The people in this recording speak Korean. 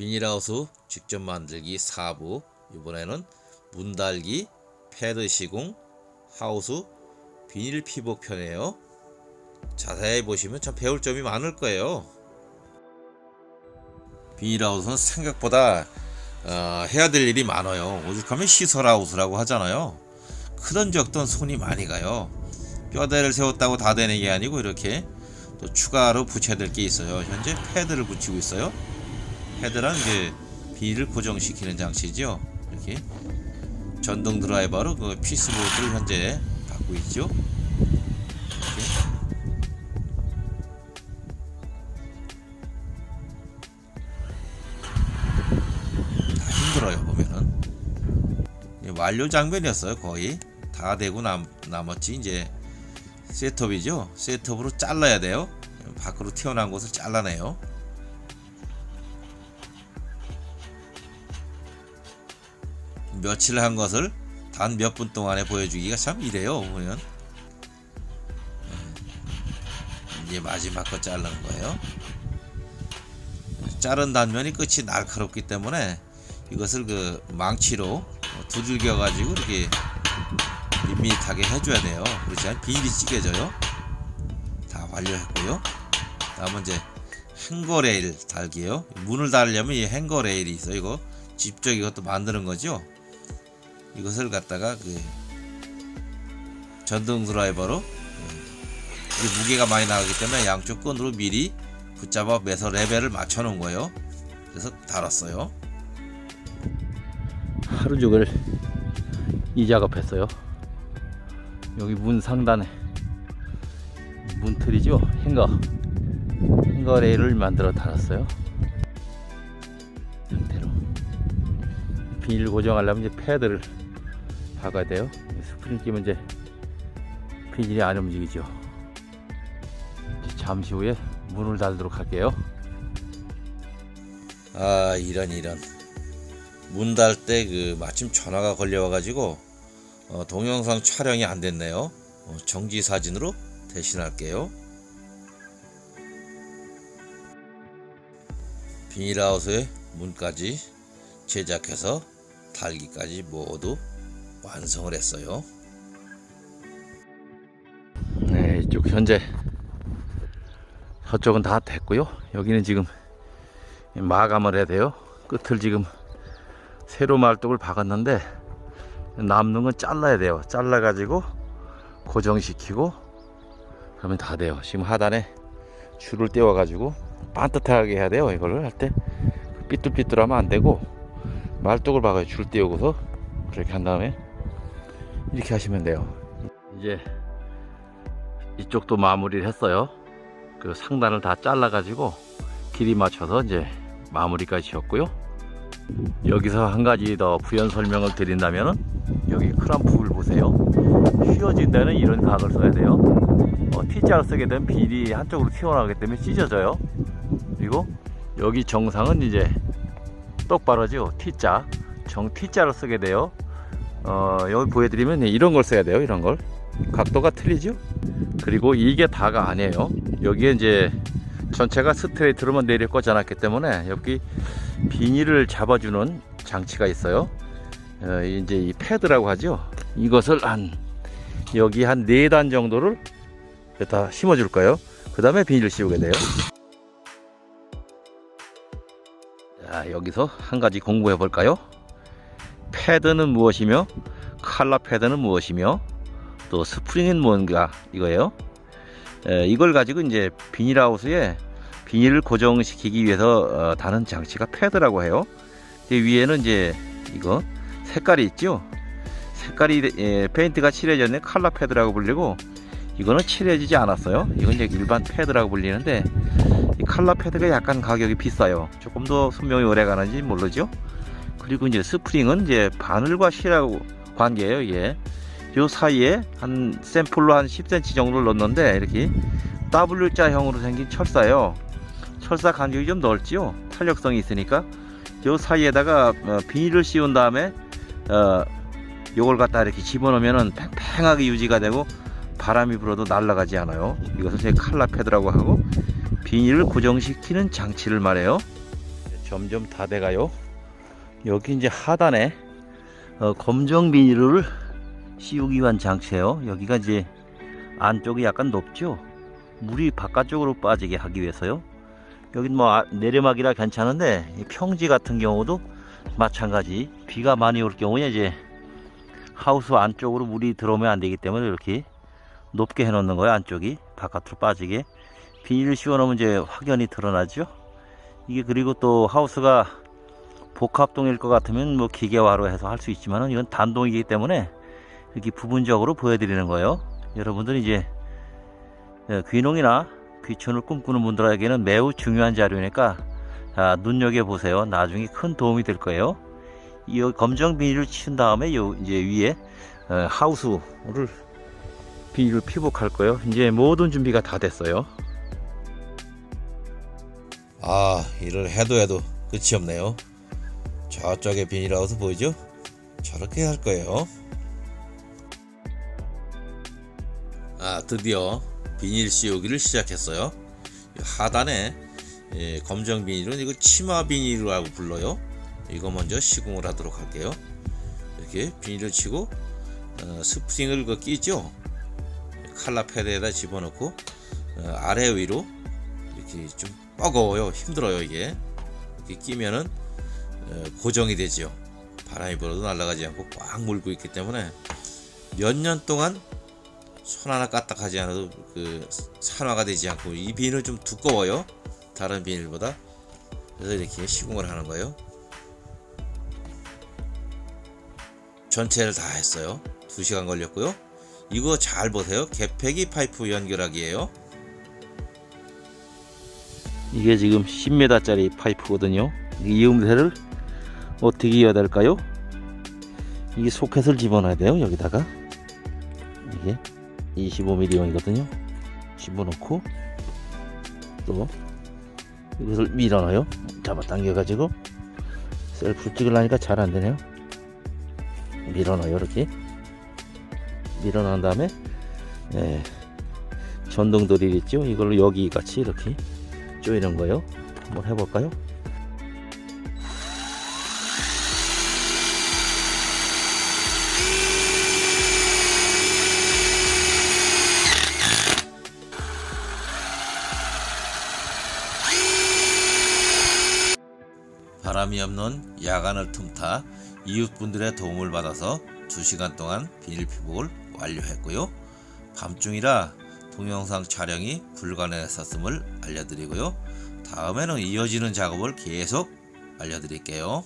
비닐하우스 직접 만들기 4부. 이번에는 문 달기 패드 시공 하우스 비닐 피복 편이에요. 자세히 보시면 참 배울 점이 많을 거예요. 비닐하우스는 생각보다 어, 해야 될 일이 많아요. 오죽하면 시설하우스라고 하잖아요. 크던 적던 손이 많이 가요. 뼈대를 세웠다고 다 되는 게 아니고 이렇게 또 추가로 붙여야 될 게 있어요. 현재 패드를 붙이고 있어요 헤드란 이제 비를 고정시키는 장치죠. 이렇게 전동 드라이버로 그 피스보드를 현재 받고 있죠. 이렇게. 다 힘들어요 보면은 이게 완료 장면이었어요 거의 다 되고 남, 나머지 이제 셋업이죠. 셋업으로 잘라야 돼요. 밖으로 튀어나온 것을 잘라내요. 며칠 한 것을 단 몇 분 동안에 보여주기가 참 이래요 보면 예. 이제 마지막 거 자르는 거예요. 자른 단면이 끝이 날카롭기 때문에 이것을 그 망치로 두들겨 가지고 이렇게 밋밋하게 해줘야 돼요. 그렇지 않으면 비닐이 찌개져요. 다 완료했고요. 다음은 이제 행거 레일 달기요. 문을 달려면 이 행거 레일이 있어요. 이거 직접 이것도 만드는 거죠 이것을 갖다가 그 전동 드라이버로 예, 이게 무게가 많이 나가기 때문에 양쪽 끈으로 미리 붙잡아 매서 레벨을 맞춰 놓은 거예요. 그래서 달았어요. 하루 종일 이 작업했어요. 여기 문 상단에 문틀이죠. 행거 행거 레일을 만들어 달았어요. 형태로 비닐 고정하려면 이제 패드를 박아야 돼요. 스프링 끼면 이제 비닐이 안 움직이죠. 잠시 후에 문을 달도록 할게요. 아 이런 이런 문 달 때 그 마침 전화가 걸려와 가지고 어, 동영상 촬영이 안 됐네요. 어, 정지 사진으로 대신할게요. 비닐하우스의 문까지 제작해서 달기까지 모두 완성을 했어요. 네, 이쪽 현재 저쪽은 다 됐고요. 여기는 지금 마감을 해야 돼요. 끝을 지금 세로 말뚝을 박았는데 남는 건 잘라야 돼요. 잘라 가지고 고정시키고 그러면 다 돼요. 지금 하단에 줄을 떼어 가지고 반듯하게 해야 돼요. 이거를 할때 삐뚤삐뚤하면 안 되고 말뚝을 박아요. 줄 떼우고서 그렇게 한 다음에 이렇게 하시면 돼요. 이제 이쪽도 마무리를 했어요. 그 상단을 다 잘라 가지고 길이 맞춰서 이제 마무리까지 지었고요. 여기서 한 가지 더 부연 설명을 드린다면은 여기 크람프를 보세요. 휘어진 데는 이런 각을 써야 돼요. 어, T자를 쓰게 되면 비닐이 한쪽으로 튀어나오기 때문에 찢어져요. 그리고 여기 정상은 이제 똑바로죠. T자. 정 T자를 쓰게 돼요. 어, 여기 보여드리면 이런 걸 써야 돼요. 이런 걸. 각도가 틀리죠? 그리고 이게 다가 아니에요. 여기에 이제 전체가 스트레이트로만 내려 꽂지 않았기 때문에 여기 비닐을 잡아주는 장치가 있어요. 어, 이제 이 패드라고 하죠. 이것을 한 여기 한네단 정도를 여기다 심어 줄 거예요. 그 다음에 비닐을 씌우게 돼요. 자, 여기서 한 가지 공부해 볼까요? 패드는 무엇이며 칼라 패드는 무엇이며 또 스프링은 뭔가 이거예요. 에, 이걸 가지고 이제 비닐하우스에 비닐을 고정시키기 위해서 어, 다는 장치가 패드라고 해요. 이 위에는 이제 이거 색깔이 있죠. 색깔이 에, 페인트가 칠해졌네 칼라 패드라고 불리고 이거는 칠해지지 않았어요. 이건 이제 일반 패드라고 불리는데 이 칼라 패드가 약간 가격이 비싸요. 조금 더 수명이 오래 가는지 모르죠. 그리고 이제 스프링은 이제 바늘과 실하고 관계예요. 이게 요 사이에 한 샘플로 한 10cm 정도를 넣었는데 이렇게 W자형으로 생긴 철사예요. 철사 간격이 좀 넓지요. 탄력성이 있으니까 요 사이에다가 어, 비닐을 씌운 다음에 어, 요걸 갖다 이렇게 집어넣으면은 팽팽하게 유지가 되고 바람이 불어도 날아가지 않아요. 이것을 제 칼라 패드라고 하고 비닐을 고정시키는 장치를 말해요. 점점 다 돼가요. 여기 이제 하단에 어, 검정 비닐을 씌우기 위한 장치예요. 여기가 이제 안쪽이 약간 높죠. 물이 바깥쪽으로 빠지게 하기 위해서요. 여긴 뭐 아- 내리막이라 괜찮은데 이 평지 같은 경우도 마찬가지 비가 많이 올 경우에 이제 하우스 안쪽으로 물이 들어오면 안 되기 때문에 이렇게 높게 해 놓는 거예요. 안쪽이 바깥으로 빠지게 비닐을 씌워 놓으면 이제 확연히 드러나죠. 이게 그리고 또 하우스가 복합동일 것 같으면 뭐 기계화로 해서 할 수 있지만은 이건 단동이기 때문에 이렇게 부분적으로 보여드리는 거예요. 여러분들 이제 예, 귀농이나 귀촌을 꿈꾸는 분들에게는 매우 중요한 자료니까 아, 눈여겨 보세요. 나중에 큰 도움이 될 거예요. 이 검정 비닐을 치운 다음에 요 이제 위에 어, 하우스를 비닐을 피복할 거예요. 이제 모든 준비가 다 됐어요. 아 일을 해도 해도 끝이 없네요 저쪽에 비닐하우스 보이죠? 저렇게 할 거예요. 아 드디어 비닐 씌우기를 시작했어요. 이 하단에 예, 검정 비닐은 이거 치마 비닐이라고 불러요. 이거 먼저 시공을 하도록 할게요. 이렇게 비닐을 치고 어, 스프링을 그 끼죠? 칼라 패드에다 집어넣고 어, 아래 위로 이렇게 좀 뻐거워요. 힘들어요 이게. 이렇게 끼면은 어, 고정이 되지요. 바람이 불어도 날아가지 않고 꽉 물고 있기 때문에 몇 년 동안 손 하나 까딱하지 않아도 그 산화가 되지 않고 이 비닐은 좀 두꺼워요. 다른 비닐보다. 그래서 이렇게 시공을 하는 거예요. 전체를 다 했어요. 2시간 걸렸고요. 이거 잘 보세요. 개폐기 파이프 연결하기예요. 이게 지금 10m짜리 파이프거든요. 이 음새를 어떻게 이어야 될까요? 이게 소켓을 집어넣어야 돼요. 여기다가 이게 25mm형이거든요. 집어넣고 또 이것을 밀어넣어요. 잡아당겨 가지고 셀프를 찍으려니까 잘 안되네요. 밀어넣어요. 이렇게 밀어넣은 다음에 예, 전동 드릴 있죠. 이걸로 여기 같이 이렇게 조이는 거요. 한번 해볼까요? 바람이 없는 야간을 틈타 이웃분들의 도움을 받아서 2시간 동안 비닐 피복을 완료했고요. 밤중이라 동영상 촬영이 불가능했었음을 알려드리고요. 다음에는 이어지는 작업을 계속 알려드릴게요.